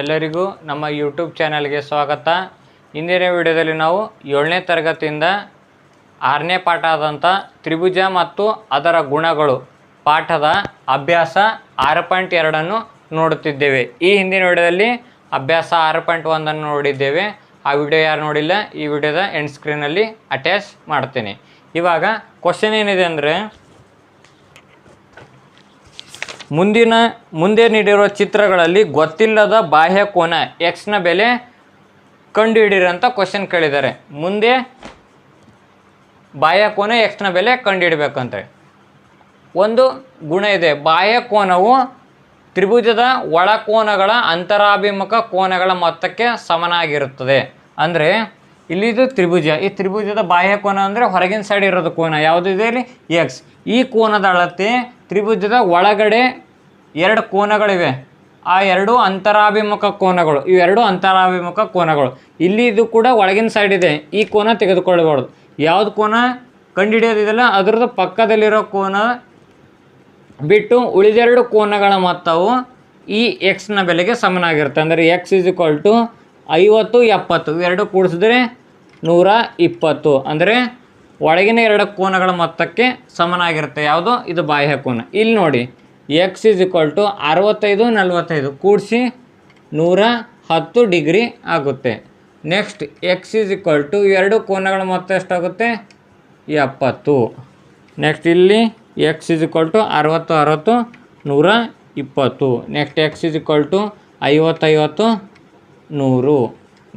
ಎಲ್ಲರಿಗೂ ನಮ್ಮ ಯೂಟ್ಯೂಬ್ ಚಾನಲ್ಗೆ ಸ್ವಾಗತ. ಇಂದಿನ ವಿಡಿಯೋದಲ್ಲಿ ನಾವು ಏಳನೇ ತರಗತಿಯಿಂದ ಆರನೇ ಪಾಠ ಆದಂಥ ತ್ರಿಭುಜ ಮತ್ತು ಅದರ ಗುಣಗಳು ಪಾಠದ ಅಭ್ಯಾಸ ಆರು ಪಾಯಿಂಟ್ ಎರಡನ್ನು ನೋಡುತ್ತಿದ್ದೇವೆ. ಈ ಹಿಂದಿನ ವಿಡಿಯೋದಲ್ಲಿ ಅಭ್ಯಾಸ ಆರು ಪಾಯಿಂಟ್ ಒಂದನ್ನು ನೋಡಿದ್ದೇವೆ. ಆ ವಿಡಿಯೋ ಯಾರು ನೋಡಿಲ್ಲ, ಈ ವಿಡಿಯೋದ ಎಂಡ್ ಸ್ಕ್ರೀನಲ್ಲಿ ಅಟ್ಯಾಚ್ ಮಾಡ್ತೀನಿ. ಇವಾಗ ಕ್ವಶನ್ ಏನಿದೆ ಅಂದರೆ ಮುಂದಿನ, ಮುಂದೆ ನೀಡಿರುವ ಚಿತ್ರಗಳಲ್ಲಿ ಗೊತ್ತಿಲ್ಲದ ಬಾಹ್ಯ ಕೋನ ಎಕ್ಸ್ನ ಬೆಲೆ ಕಂಡುಹಿಡಿರಿ ಅಂತ ಕ್ವಶನ್ ಕೇಳಿದ್ದಾರೆ. ಮುಂದೆ ಬಾಹ್ಯ ಕೋನ ಎಕ್ಸ್ನ ಬೆಲೆ ಕಂಡುಹಿಡಬೇಕಂತೆ. ಒಂದು ಗುಣ ಇದೆ. ಬಾಹ್ಯ ಕೋನವು ತ್ರಿಭುಜದ ಒಳಕೋನಗಳ ಅಂತರಾಭಿಮುಖ ಕೋನಗಳ ಮೊತ್ತಕ್ಕೆ ಸಮನಾಗಿರುತ್ತದೆ. ಅಂದರೆ ಇಲ್ಲಿದು ತ್ರಿಭುಜ. ಈ ತ್ರಿಭುಜದ ಬಾಹ್ಯ ಕೋನ ಅಂದರೆ ಹೊರಗಿನ ಸೈಡ್ ಇರೋದು ಕೋನ. ಯಾವುದಿದೆ ಇಲ್ಲಿ? ಎಕ್ಸ್ ಈ ಕೋನದ ಅಳತೆ ತ್ರಿಭುಜದ ಒಳಗಡೆ ಎರಡು ಕೋನಗಳಿವೆ. ಆ ಎರಡು ಅಂತರಾಭಿಮುಖ ಕೋನಗಳು. ಇವೆರಡು ಅಂತರಾಭಿಮುಖ ಕೋನಗಳು. ಇಲ್ಲಿ ಇದು ಕೂಡ ಒಳಗಿನ ಸೈಡ್ ಇದೆ. ಈ ಕೋನ ತೆಗೆದುಕೊಳ್ಳಬಾರ್ದು ಯಾವ್ದು ಕೋನ? ಕಂಡುಹಿಡಿಯೋದಿದೆಯಲ್ಲ ಅದರದ್ದು ಪಕ್ಕದಲ್ಲಿರೋ ಕೋನ ಬಿಟ್ಟು ಉಳಿದೆರಡು ಕೋನಗಳ ಮೊತ್ತವು ಈ ಎಕ್ಸ್ನ ಬೆಲೆಗೆ ಸಮನಾಗಿರುತ್ತೆ. ಅಂದರೆ ಎಕ್ಸ್ ಇಸ್ ಇಕ್ವಲ್ ಟು ಐವತ್ತು, ಎಪ್ಪತ್ತು. ಇವೆರಡು ಕೂಡಿಸಿದ್ರೆ ನೂರ ಇಪ್ಪತ್ತು. ಅಂದರೆ ಒಳಗಿನ ಎರಡು ಕೋನಗಳ ಮೊತ್ತಕ್ಕೆ ಸಮನಾಗಿರುತ್ತೆ. ಯಾವುದು? ಇದು ಬಾಹ್ಯ ಕೋನ. ಇಲ್ಲಿ ನೋಡಿ. ಎಕ್ಸ್ ಇಸ್ ಈಕ್ವಲ್ ಟು ಅರವತ್ತೈದು, ನಲವತ್ತೈದು. ಕೂಡಿಸಿ ನೂರ ಹತ್ತು ಡಿಗ್ರಿ ಆಗುತ್ತೆ. Next x is equal to ಎರಡು ಕೋನಗಳ ಮೊತ್ತ ಎಷ್ಟಾಗುತ್ತೆ? ಎಪ್ಪತ್ತು. ನೆಕ್ಸ್ಟ್ ಇಲ್ಲಿ ಎಕ್ಸ್ ಇಸ್ ಈಕ್ವಲ್ ಟು ಅರವತ್ತು ಅರವತ್ತು, ನೂರ ಇಪ್ಪತ್ತು. Next x is equal to ಐವತ್ತೈವತ್ತು ನೂರು.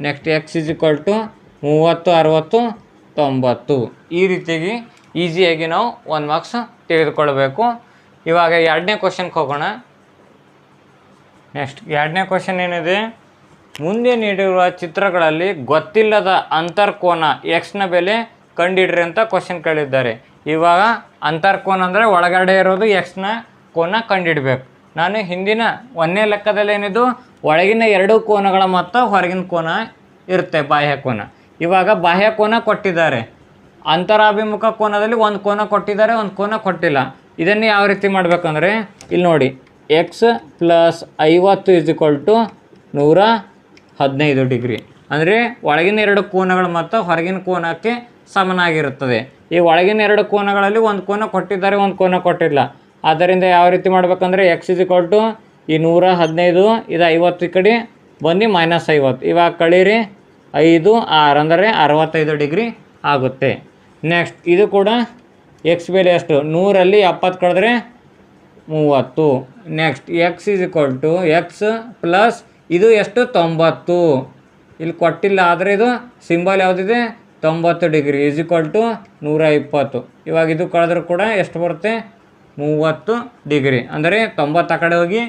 Next x is equal to ಮೂವತ್ತು, ಅರವತ್ತು, ತೊಂಬತ್ತು. ಈ ರೀತಿಯಾಗಿ ಈಸಿಯಾಗಿ ನಾವು ಒಂದು ಮಾರ್ಕ್ಸ್ ತೆಗೆದುಕೊಳ್ಬೇಕು. ಇವಾಗ ಎರಡನೇ ಕ್ವಶನ್ಗೆ ಹೋಗೋಣ. ನೆಕ್ಸ್ಟ್ ಎರಡನೇ ಕ್ವಶನ್ ಏನಿದೆ? ಮುಂದೆ ನೀಡಿರುವ ಚಿತ್ರಗಳಲ್ಲಿ ಗೊತ್ತಿಲ್ಲದ ಅಂತರ್ಕೋನ ಎಕ್ಸ್ನ ಬೆಲೆ ಕಂಡಿಡ್ರಿ ಅಂತ ಕ್ವಶನ್ ಕೇಳಿದ್ದಾರೆ. ಇವಾಗ ಅಂತರ್ಕೋನ ಅಂದರೆ ಒಳಗಡೆ ಇರೋದು ಎಕ್ಸ್ನ ಕೋನ ಕಂಡಿಡ್ಬೇಕು. ನಾನು ಹಿಂದಿನ ಒಂದನೇ ಲೆಕ್ಕದಲ್ಲಿ ಏನಿದು? ಒಳಗಿನ ಎರಡು ಕೋನಗಳ ಮತ್ತು ಹೊರಗಿನ ಕೋನ ಇರುತ್ತೆ, ಬಾಹ್ಯ ಕೋನ. ಇವಾಗ ಬಾಹ್ಯ ಕೋನ ಕೊಟ್ಟಿದ್ದಾರೆ. ಅಂತರಾಭಿಮುಖ ಕೋನದಲ್ಲಿ ಒಂದು ಕೋನ ಕೊಟ್ಟಿದ್ದಾರೆ, ಒಂದು ಕೋನ ಕೊಟ್ಟಿಲ್ಲ. ಇದನ್ನು ಯಾವ ರೀತಿ ಮಾಡಬೇಕಂದ್ರೆ, ಇಲ್ಲಿ ನೋಡಿ ಎಕ್ಸ್ ಪ್ಲಸ್ ಐವತ್ತು ಇಸ್ ಇಕ್ವಲ್ ಟು ನೂರ ಹದಿನೈದು ಡಿಗ್ರಿ. ಅಂದರೆ ಒಳಗಿನ ಎರಡು ಕೋನಗಳು ಮತ್ತು ಹೊರಗಿನ ಕೋನಕ್ಕೆ ಸಮನಾಗಿರುತ್ತದೆ. ಈ ಒಳಗಿನ ಎರಡು ಕೋನಗಳಲ್ಲಿ ಒಂದು ಕೋನ ಕೊಟ್ಟಿದ್ದಾರೆ, ಒಂದು ಕೋನ ಕೊಟ್ಟಿಲ್ಲ. ಆದ್ದರಿಂದ ಯಾವ ರೀತಿ ಮಾಡ್ಬೇಕಂದ್ರೆ ಎಕ್ಸ್ ಇಸ್ ಇಕ್ವಲ್ ಟು ಈ ನೂರ ಹದಿನೈದು, ಇದು ಐವತ್ತು ಕಡೆ ಬಂದು ಮೈನಸ್ ಐವತ್ತು. ಇವಾಗ ಕಳೀರಿ, ಐದು, ಆರು, ಅಂದರೆ ಅರವತ್ತೈದು ಡಿಗ್ರಿ ಆಗುತ್ತೆ. ನೆಕ್ಸ್ಟ್ ಇದು ಕೂಡ ಎಕ್ಸ್ ಬೆಲೆ ಎಷ್ಟು? ನೂರಲ್ಲಿ ಎಪ್ಪತ್ತು ಕಳೆದ್ರೆ ಮೂವತ್ತು. Next x is equal to x plus ಇದು ಎಷ್ಟು? ತೊಂಬತ್ತು. ಇಲ್ಲಿ ಕೊಟ್ಟಿಲ್ಲ, ಆದರೆ ಇದು ಸಿಂಬಲ್ ಯಾವುದಿದೆ? ತೊಂಬತ್ತು ಡಿಗ್ರಿ. ಇಸ್ ಇಕ್ವಲ್ ಟು ನೂರ ಇಪ್ಪತ್ತು. ಇವಾಗ ಇದು ಕಳೆದ್ರೂ ಕೂಡ ಎಷ್ಟು ಬರುತ್ತೆ? ಮೂವತ್ತು ಡಿಗ್ರಿ. ಅಂದರೆ ತೊಂಬತ್ತು ಆ ಕಡೆ ಹೋಗಿ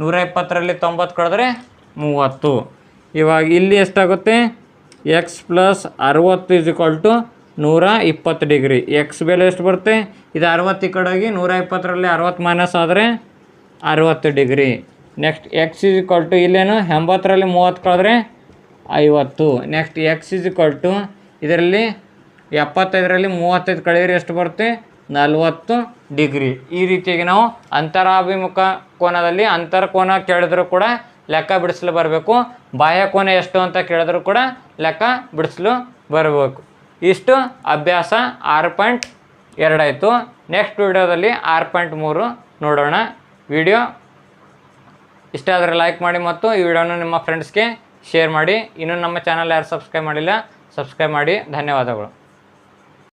ನೂರ ಇಪ್ಪತ್ತರಲ್ಲಿ ತೊಂಬತ್ತು ಕಳೆದ್ರೆ ಮೂವತ್ತು. ಇವಾಗ ಇಲ್ಲಿ ಎಷ್ಟಾಗುತ್ತೆ? ಎಕ್ಸ್ ಪ್ಲಸ್ ಅರವತ್ತು ಇಸ್ ಇಕ್ವಲ್ ಟು ನೂರ ಇಪ್ಪತ್ತು ಡಿಗ್ರಿ. ಎಕ್ಸ್ ಬೆಲೆ ಎಷ್ಟು ಬರುತ್ತೆ? ಇದು ಅರವತ್ತು ಈ ಕಡೆ ಹೋಗಿ ನೂರ ಇಪ್ಪತ್ತರಲ್ಲಿ ಅರವತ್ತು ಮೈನಸ್ ಆದರೆ ಅರವತ್ತು degree. Next x is equal to ಇಲ್ಲೇನು? ಎಂಬತ್ತರಲ್ಲಿ ಮೂವತ್ತು ಕಳೆದ್ರೆ ಐವತ್ತು. Next x is equal to ಇದರಲ್ಲಿ ಎಪ್ಪತ್ತೈದರಲ್ಲಿ ಮೂವತ್ತೈದು ಕಳೆಯಿರಿ ಎಷ್ಟು ಬರುತ್ತೆ? ನಲ್ವತ್ತು ಡಿಗ್ರಿ. ಈ ರೀತಿಯಾಗಿ ನಾವು ಅಂತರಾಭಿಮುಖ ಕೋನದಲ್ಲಿ ಅಂತರ ಕೋನ ಕೇಳಿದ್ರು ಕೂಡ ಲೆಕ್ಕ ಬಿಡಿಸಲು ಬರಬೇಕು. ಬಾಹ್ಯ ಕೋನ ಎಷ್ಟು ಅಂತ ಕೇಳಿದ್ರು ಕೂಡ ಲೆಕ್ಕ ಬಿಡಿಸಲು ಬರಬೇಕು. ಇಷ್ಟು ಅಭ್ಯಾಸ ಆರು ಪಾಯಿಂಟ್ ಎರಡಾಯಿತು ನೆಕ್ಸ್ಟ್ ವಿಡಿಯೋದಲ್ಲಿ ಆರು ಪಾಯಿಂಟ್ ಮೂರು ನೋಡೋಣ. ವಿಡಿಯೋ ಇಷ್ಟ ಆದರೆ ಲೈಕ್ ಮಾಡಿ ಮತ್ತು ಈ ವಿಡಿಯೋನ ನಿಮ್ಮ ಫ್ರೆಂಡ್ಸ್ಗೆ ಶೇರ್ ಮಾಡಿ. ಇನ್ನೂ ನಮ್ಮ ಚಾನಲ್ ಯಾರು ಸಬ್ಸ್ಕ್ರೈಬ್ ಮಾಡಿಲ್ಲ ಸಬ್ಸ್ಕ್ರೈಬ್ ಮಾಡಿ. ಧನ್ಯವಾದಗಳು.